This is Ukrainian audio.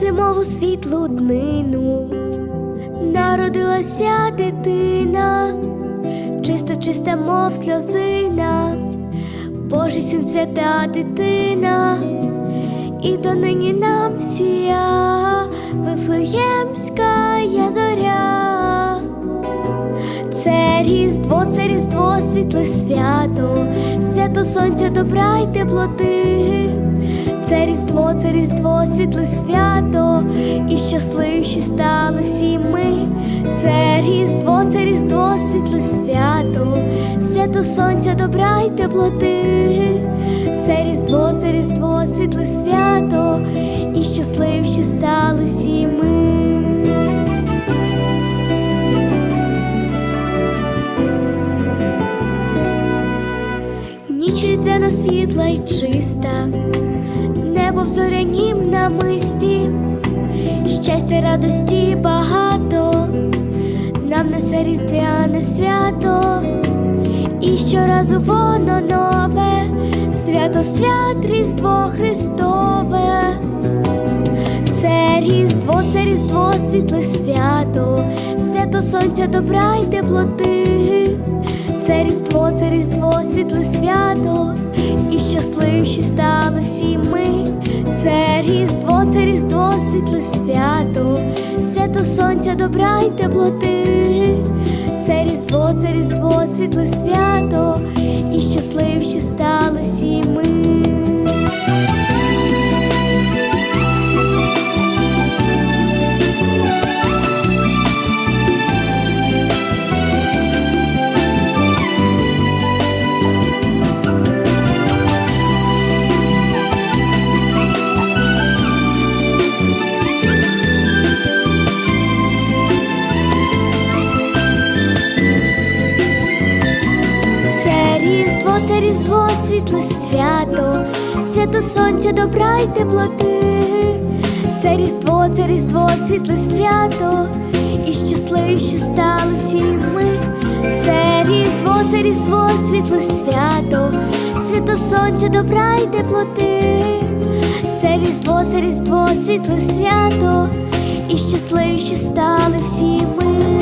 зимову світлу днину народилася дитина, чисто чиста, мов сльозина, Божий син свята дитина, і донині нам сія Вифлеємська я зоря. Це різдво, це різдво, світле свято, свято сонця, добра й теплоти. Це різдво, це різдво, світле свято, і щасливіші стали всі ми. Це різдво, це різдво, світле свято, свято сонця, добра й теплоти. Це різдво, це різдво, світле свято, і щасливіші стали Ніч різдвяна світла й чиста, небо в зорянім намисті, щастя, радості багато, нам несе різдвяне свято, і щоразу воно нове, свято свят Різдво Христове. Це різдво, це різдво, світле свято, свято сонця, добра й теплоти. Різдво, це різдво, світле свято, і щасливіші стали всі ми. Це різдво, це різдво, світле свято, свято сонця, добра й теплоти. Це різдво, це різдво, світле свято, і щасливіші стали всі ми. Свято, свято сонця, добра й теплоти. Це різдво, це різдво, світле свято, і щасливіші стали всі ми. Це різдво, це різдво, світле свято, свято сонця, добра й теплоти. Це різдво, це різдво, світле свято, і щасливіші стали всі ми.